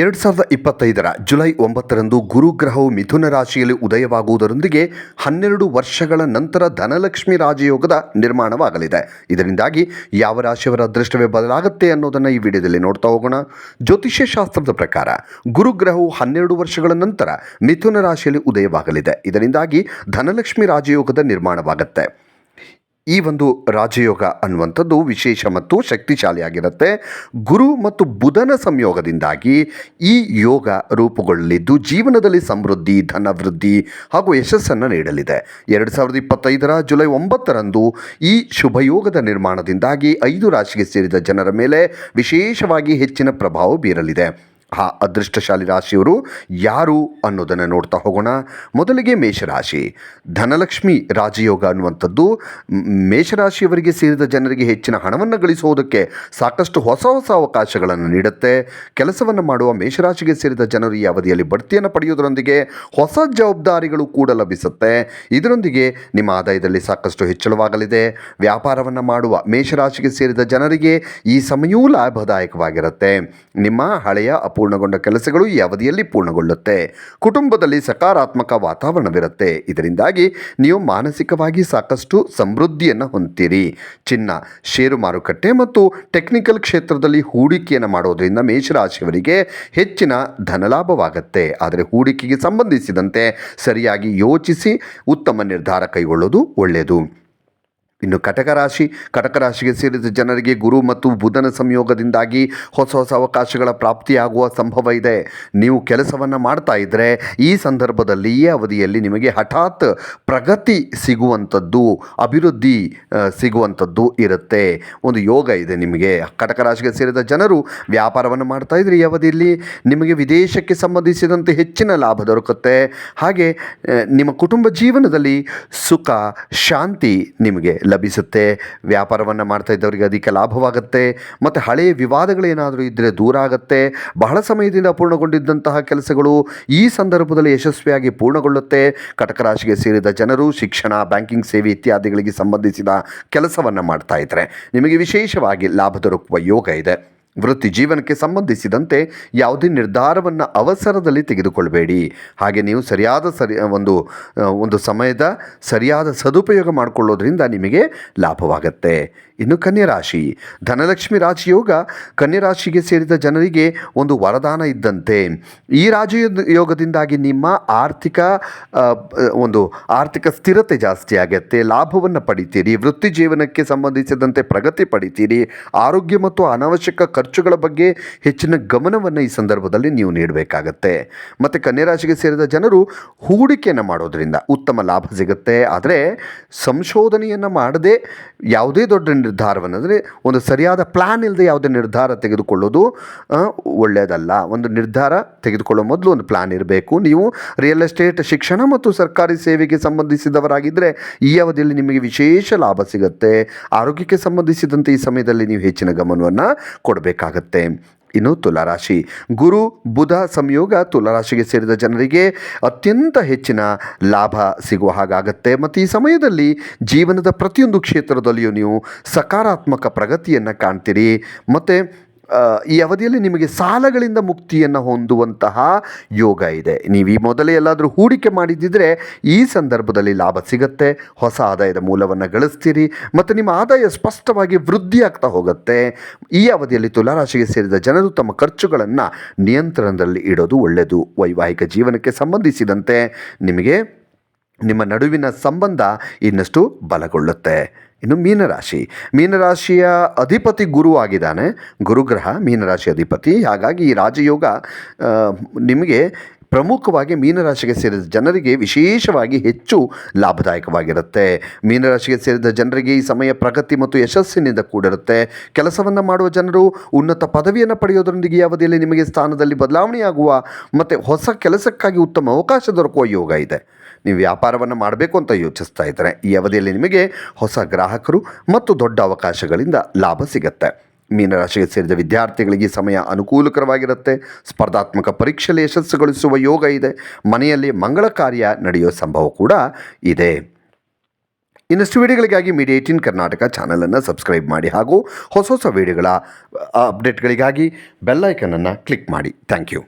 ಎರಡು ಸಾವಿರದ ಇಪ್ಪತ್ತೈದರ ಜುಲೈ ಒಂಬತ್ತರಂದು ಗುರುಗ್ರಹವು ಮಿಥುನ ರಾಶಿಯಲ್ಲಿ ಉದಯವಾಗುವುದರೊಂದಿಗೆ ಹನ್ನೆರಡು ವರ್ಷಗಳ ನಂತರ ಧನಲಕ್ಷ್ಮಿ ರಾಜಯೋಗದ ನಿರ್ಮಾಣವಾಗಲಿದೆ. ಇದರಿಂದಾಗಿ ಯಾವ ರಾಶಿಯವರ ಅದೃಷ್ಟವೇ ಬದಲಾಗುತ್ತೆ ಅನ್ನೋದನ್ನು ಈ ವಿಡಿಯೋದಲ್ಲಿ ನೋಡ್ತಾ ಹೋಗೋಣ. ಜ್ಯೋತಿಷ್ಯ ಶಾಸ್ತ್ರದ ಪ್ರಕಾರ ಗುರುಗ್ರಹವು ಹನ್ನೆರಡು ವರ್ಷಗಳ ನಂತರ ಮಿಥುನ ರಾಶಿಯಲ್ಲಿ ಉದಯವಾಗಲಿದೆ. ಇದರಿಂದಾಗಿ ಧನಲಕ್ಷ್ಮಿ ರಾಜಯೋಗದ ನಿರ್ಮಾಣವಾಗುತ್ತೆ. ಈ ಒಂದು ರಾಜಯೋಗ ಅನ್ನುವಂಥದ್ದು ವಿಶೇಷ ಮತ್ತು ಶಕ್ತಿಶಾಲಿಯಾಗಿರುತ್ತೆ. ಗುರು ಮತ್ತು ಬುಧನ ಸಂಯೋಗದಿಂದಾಗಿ ಈ ಯೋಗ ರೂಪುಗೊಳ್ಳಲಿದ್ದು ಜೀವನದಲ್ಲಿ ಸಮೃದ್ಧಿ, ಧನವೃದ್ಧಿ ಹಾಗೂ ಯಶಸ್ಸನ್ನು ನೀಡಲಿದೆ. ಎರಡು ಸಾವಿರದ ಇಪ್ಪತ್ತೈದರ ಜುಲೈ ಒಂಬತ್ತರಂದು ಈ ಶುಭಯೋಗದ ನಿರ್ಮಾಣದಿಂದಾಗಿ ಐದು ರಾಶಿಗೆ ಸೇರಿದ ಜನರ ಮೇಲೆ ವಿಶೇಷವಾಗಿ ಹೆಚ್ಚಿನ ಪ್ರಭಾವ ಬೀರಲಿದೆ. ಆ ಅದೃಷ್ಟಶಾಲಿ ರಾಶಿಯವರು ಯಾರು ಅನ್ನೋದನ್ನು ನೋಡ್ತಾ ಹೋಗೋಣ. ಮೊದಲಿಗೆ ಮೇಷರಾಶಿ. ಧನಲಕ್ಷ್ಮಿ ರಾಜಯೋಗ ಅನ್ನುವಂಥದ್ದು ಮೇಷರಾಶಿಯವರಿಗೆ ಸೇರಿದ ಜನರಿಗೆ ಹೆಚ್ಚಿನ ಹಣವನ್ನು ಗಳಿಸುವುದಕ್ಕೆ ಸಾಕಷ್ಟು ಹೊಸ ಹೊಸ ಅವಕಾಶಗಳನ್ನು ನೀಡುತ್ತೆ. ಕೆಲಸವನ್ನು ಮಾಡುವ ಮೇಷರಾಶಿಗೆ ಸೇರಿದ ಜನರು ಈ ಅವಧಿಯಲ್ಲಿ ಬಡ್ತಿಯನ್ನು ಪಡೆಯುವುದರೊಂದಿಗೆ ಹೊಸ ಜವಾಬ್ದಾರಿಗಳು ಕೂಡ ಲಭಿಸುತ್ತೆ. ಇದರೊಂದಿಗೆ ನಿಮ್ಮ ಆದಾಯದಲ್ಲಿ ಸಾಕಷ್ಟು ಹೆಚ್ಚಳವಾಗಲಿದೆ. ವ್ಯಾಪಾರವನ್ನು ಮಾಡುವ ಮೇಷರಾಶಿಗೆ ಸೇರಿದ ಜನರಿಗೆ ಈ ಸಮಯವೂ ಲಾಭದಾಯಕವಾಗಿರುತ್ತೆ. ನಿಮ್ಮ ಹಳೆಯ ಅಪೂರ್ಣಗೊಂಡ ಕೆಲಸಗಳು ಈ ಅವಧಿಯಲ್ಲಿ ಪೂರ್ಣಗೊಳ್ಳುತ್ತೆ. ಕುಟುಂಬದಲ್ಲಿ ಸಕಾರಾತ್ಮಕ ವಾತಾವರಣವಿರುತ್ತೆ. ಇದರಿಂದಾಗಿ ನೀವು ಮಾನಸಿಕವಾಗಿ ಸಾಕಷ್ಟು ಸಮೃದ್ಧಿಯನ್ನು ಹೊಂದ್ತೀರಿ. ಚಿನ್ನ, ಷೇರು ಮಾರುಕಟ್ಟೆ ಮತ್ತು ಟೆಕ್ನಿಕಲ್ ಕ್ಷೇತ್ರದಲ್ಲಿ ಹೂಡಿಕೆಯನ್ನು ಮಾಡೋದರಿಂದ ಮೇಷರಾಶಿಯವರಿಗೆ ಹೆಚ್ಚಿನ ಧನಲಾಭವಾಗುತ್ತೆ ಆದರೆ ಹೂಡಿಕೆಗೆ ಸಂಬಂಧಿಸಿದಂತೆ ಸರಿಯಾಗಿ ಯೋಚಿಸಿ ಉತ್ತಮ ನಿರ್ಧಾರ ಕೈಗೊಳ್ಳೋದು ಒಳ್ಳೆಯದು ಇನ್ನು ಕಟಕ ರಾಶಿ, ಕಟಕ ರಾಶಿಗೆ ಸೇರಿದ ಜನರಿಗೆ ಗುರು ಮತ್ತು ಬುಧನ ಸಂಯೋಗದಿಂದಾಗಿ ಹೊಸ ಹೊಸ ಅವಕಾಶಗಳ ಪ್ರಾಪ್ತಿಯಾಗುವ ಸಂಭವ ಇದೆ. ನೀವು ಕೆಲಸವನ್ನು ಮಾಡ್ತಾ ಇದ್ದರೆ ಈ ಸಂದರ್ಭದಲ್ಲಿ ಈ ಅವಧಿಯಲ್ಲಿ ನಿಮಗೆ ಹಠಾತ್ ಪ್ರಗತಿ ಸಿಗುವಂಥದ್ದು, ಅಭಿವೃದ್ಧಿ ಸಿಗುವಂಥದ್ದು ಇರುತ್ತೆ. ಒಂದು ಯೋಗ ಇದೆ ನಿಮಗೆ. ಕಟಕ ರಾಶಿಗೆ ಸೇರಿದ ಜನರು ವ್ಯಾಪಾರವನ್ನು ಮಾಡ್ತಾ ಇದ್ದರೆ ಈ ಅವಧಿಯಲ್ಲಿ ನಿಮಗೆ ವಿದೇಶಕ್ಕೆ ಸಂಬಂಧಿಸಿದಂತೆ ಹೆಚ್ಚಿನ ಲಾಭ ದೊರಕುತ್ತೆ. ಹಾಗೆ ನಿಮ್ಮ ಕುಟುಂಬ ಜೀವನದಲ್ಲಿ ಸುಖ, ಶಾಂತಿ ನಿಮಗೆ ಲಭಿಸುತ್ತೆ. ವ್ಯಾಪಾರವನ್ನು ಮಾಡ್ತಾ ಇದ್ದವರಿಗೆ ಅಧಿಕ ಲಾಭವಾಗುತ್ತೆ. ಮತ್ತು ಹಳೆಯ ವಿವಾದಗಳೇನಾದರೂ ಇದ್ದರೆ ದೂರ ಆಗುತ್ತೆ. ಬಹಳ ಸಮಯದಿಂದ ಪೂರ್ಣಗೊಂಡಿದ್ದಂತಹ ಕೆಲಸಗಳು ಈ ಸಂದರ್ಭದಲ್ಲಿ ಯಶಸ್ವಿಯಾಗಿ ಪೂರ್ಣಗೊಳ್ಳುತ್ತೆ. ಕಟಕ ರಾಶಿಗೆ ಸೇರಿದ ಜನರು ಶಿಕ್ಷಣ, ಬ್ಯಾಂಕಿಂಗ್ ಸೇವೆ ಇತ್ಯಾದಿಗಳಿಗೆ ಸಂಬಂಧಿಸಿದ ಕೆಲಸವನ್ನು ಮಾಡ್ತಾ ಇದ್ದರೆ ನಿಮಗೆ ವಿಶೇಷವಾಗಿ ಲಾಭ ದೊರಕುವ ಯೋಗ ಇದೆ. ವೃತ್ತಿ ಜೀವನಕ್ಕೆ ಸಂಬಂಧಿಸಿದಂತೆ ಯಾವುದೇ ನಿರ್ಧಾರವನ್ನು ಅವಸರದಲ್ಲಿ ತೆಗೆದುಕೊಳ್ಬೇಡಿ. ಹಾಗೆ ನೀವು ಸರಿಯಾದ ಸರಿ, ಒಂದು ಒಂದು ಸಮಯದ ಸರಿಯಾದ ಸದುಪಯೋಗ ಮಾಡಿಕೊಳ್ಳೋದ್ರಿಂದ ನಿಮಗೆ ಲಾಭವಾಗುತ್ತೆ. ಇನ್ನು ಕನ್ಯರಾಶಿ ಧನಲಕ್ಷ್ಮಿ ರಾಜಯೋಗ ಕನ್ಯರಾಶಿಗೆ ಸೇರಿದ ಜನರಿಗೆ ಒಂದು ವರದಾನ ಇದ್ದಂತೆ. ಈ ರಾಜಯೋಗದಿಂದಾಗಿ ನಿಮ್ಮ ಆರ್ಥಿಕ ಒಂದು ಆರ್ಥಿಕ ಸ್ಥಿರತೆ ಜಾಸ್ತಿ ಆಗುತ್ತೆ. ಲಾಭವನ್ನು ಪಡಿತೀರಿ. ವೃತ್ತಿ ಜೀವನಕ್ಕೆ ಸಂಬಂಧಿಸಿದಂತೆ ಪ್ರಗತಿ ಪಡಿತೀರಿ. ಆರೋಗ್ಯ ಮತ್ತು ಅನಾವಶ್ಯಕ ಖರ್ಚುಗಳ ಬಗ್ಗೆ ಹೆಚ್ಚಿನ ಗಮನವನ್ನು ಈ ಸಂದರ್ಭದಲ್ಲಿ ನೀವು ನೀಡಬೇಕಾಗತ್ತೆ. ಮತ್ತು ಕನ್ಯರಾಶಿಗೆ ಸೇರಿದ ಜನರು ಹೂಡಿಕೆಯನ್ನು ಮಾಡೋದರಿಂದ ಉತ್ತಮ ಲಾಭ ಸಿಗುತ್ತೆ. ಆದರೆ ಸಂಶೋಧನೆಯನ್ನು ಮಾಡದೆ ಯಾವುದೇ ದೊಡ್ಡ ನಿರ್ಧಾರವನ್ನು, ಅಂದರೆ ಒಂದು ಸರಿಯಾದ ಪ್ಲ್ಯಾನ್ ಇಲ್ಲದೆ ಯಾವುದೇ ನಿರ್ಧಾರ ತೆಗೆದುಕೊಳ್ಳೋದು ಒಳ್ಳೆಯದಲ್ಲ. ಒಂದು ನಿರ್ಧಾರ ತೆಗೆದುಕೊಳ್ಳೋ ಮೊದಲು ಒಂದು ಪ್ಲ್ಯಾನ್ ಇರಬೇಕು. ನೀವು ರಿಯಲ್ ಎಸ್ಟೇಟ್ ಶಿಕ್ಷಣ ಮತ್ತು ಸರ್ಕಾರಿ ಸೇವೆಗೆ ಸಂಬಂಧಿಸಿದವರಾಗಿದ್ದರೆ ಈ ಅವಧಿಯಲ್ಲಿ ನಿಮಗೆ ವಿಶೇಷ ಲಾಭ ಸಿಗುತ್ತೆ. ಆರೋಗ್ಯಕ್ಕೆ ಸಂಬಂಧಿಸಿದಂತೆ ಈ ಸಮಯದಲ್ಲಿ ನೀವು ಹೆಚ್ಚಿನ ಗಮನವನ್ನು ಕೊಡಬೇಕಾಗತ್ತೆ ಇನ್ನು ತುಲಾರಾಶಿ. ಗುರು, ಬುಧ ಸಂಯೋಗ ತುಲಾರಾಶಿಗೆ ಸೇರಿದ ಜನರಿಗೆ ಅತ್ಯಂತ ಹೆಚ್ಚಿನ ಲಾಭ ಸಿಗುವ ಹಾಗಾಗತ್ತೆ. ಮತ್ತು ಈ ಸಮಯದಲ್ಲಿ ಜೀವನದ ಪ್ರತಿಯೊಂದು ಕ್ಷೇತ್ರದಲ್ಲಿಯೂ ನೀವು ಸಕಾರಾತ್ಮಕ ಪ್ರಗತಿಯನ್ನು ಕಾಣ್ತೀರಿ. ಮತ್ತು ಈ ಅವಧಿಯಲ್ಲಿ ನಿಮಗೆ ಸಾಲಗಳಿಂದ ಮುಕ್ತಿಯನ್ನು ಹೊಂದುವಂತಹ ಯೋಗ ಇದೆ. ನೀವು ಈ ಮೊದಲೇ ಎಲ್ಲಾದರೂ ಹೂಡಿಕೆ ಮಾಡಿದ್ದಿದ್ರೆ ಈ ಸಂದರ್ಭದಲ್ಲಿ ಲಾಭ ಸಿಗುತ್ತೆ, ಹೊಸ ಆದಾಯದ ಮೂಲವನ್ನು ಗಳಿಸ್ತೀರಿ, ಮತ್ತು ನಿಮ್ಮ ಆದಾಯ ಸ್ಪಷ್ಟವಾಗಿ ವೃದ್ಧಿಯಾಗ್ತಾ ಹೋಗುತ್ತೆ. ಈ ಅವಧಿಯಲ್ಲಿ ತುಲಾರಾಶಿಗೆ ಸೇರಿದ ಜನರು ತಮ್ಮ ಖರ್ಚುಗಳನ್ನು ನಿಯಂತ್ರಣದಲ್ಲಿ ಇಡೋದು ಒಳ್ಳೆಯದು ವೈವಾಹಿಕ ಜೀವನಕ್ಕೆ ಸಂಬಂಧಿಸಿದಂತೆ ನಿಮಗೆ ನಿಮ್ಮ ನಡುವಿನ ಸಂಬಂಧ ಇನ್ನಷ್ಟು ಬಲಗೊಳ್ಳುತ್ತೆ. ಇನ್ನು ಮೀನರಾಶಿ. ಮೀನರಾಶಿಯ ಅಧಿಪತಿ ಗುರು ಆಗಿದ್ದಾನೆ. ಗುರುಗ್ರಹ ಮೀನರಾಶಿ ಅಧಿಪತಿ. ಹಾಗಾಗಿ ಈ ರಾಜಯೋಗ ನಿಮಗೆ ಪ್ರಮುಖವಾಗಿ ಮೀನರಾಶಿಗೆ ಸೇರಿದ ಜನರಿಗೆ ವಿಶೇಷವಾಗಿ ಹೆಚ್ಚು ಲಾಭದಾಯಕವಾಗಿರುತ್ತೆ. ಮೀನರಾಶಿಗೆ ಸೇರಿದ ಜನರಿಗೆ ಈ ಸಮಯ ಪ್ರಗತಿ ಮತ್ತು ಯಶಸ್ಸಿನಿಂದ ಕೂಡಿರುತ್ತೆ. ಕೆಲಸವನ್ನು ಮಾಡುವ ಜನರು ಉನ್ನತ ಪದವಿಯನ್ನು ಪಡೆಯೋದರೊಂದಿಗೆ ಅವಧಿಯಲ್ಲಿ ನಿಮಗೆ ಸ್ಥಾನದಲ್ಲಿ ಬದಲಾವಣೆಯಾಗುವ ಮತ್ತು ಹೊಸ ಕೆಲಸಕ್ಕಾಗಿ ಉತ್ತಮ ಅವಕಾಶ ದೊರಕುವ ಯೋಗ ಇದೆ. ನೀವು ವ್ಯಾಪಾರವನ್ನು ಮಾಡಬೇಕು ಅಂತ ಯೋಚಿಸ್ತಾ ಇದ್ದಾರೆ ಈ ಅವಧಿಯಲ್ಲಿ ನಿಮಗೆ ಹೊಸ ಗ್ರಾಹಕರು ಮತ್ತು ದೊಡ್ಡ ಅವಕಾಶಗಳಿಂದ ಲಾಭ ಸಿಗುತ್ತೆ. ಮೀನರಾಶಿಗೆ ಸೇರಿದ ವಿದ್ಯಾರ್ಥಿಗಳಿಗೆ ಸಮಯ ಅನುಕೂಲಕರವಾಗಿರುತ್ತೆ. ಸ್ಪರ್ಧಾತ್ಮಕ ಪರೀಕ್ಷೆಯಲ್ಲಿ ಯಶಸ್ಸುಗೊಳಿಸುವ ಯೋಗ ಇದೆ. ಮನೆಯಲ್ಲಿ ಮಂಗಳ ಕಾರ್ಯ ನಡೆಯುವ ಸಂಭವ ಕೂಡ ಇದೆ. ಇನ್ನಷ್ಟು ವಿಡಿಯೋಗಳಿಗಾಗಿ ಮೀಡಿಯಾ ಏಯ್ಟೀನ್ ಕರ್ನಾಟಕ ಚಾನಲನ್ನು ಸಬ್ಸ್ಕ್ರೈಬ್ ಮಾಡಿ ಹಾಗೂ ಹೊಸ ಹೊಸ ವಿಡಿಯೋಗಳ ಅಪ್ಡೇಟ್ಗಳಿಗಾಗಿ ಬೆಲ್ಲೈಕನನ್ನು ಕ್ಲಿಕ್ ಮಾಡಿ. Thank you.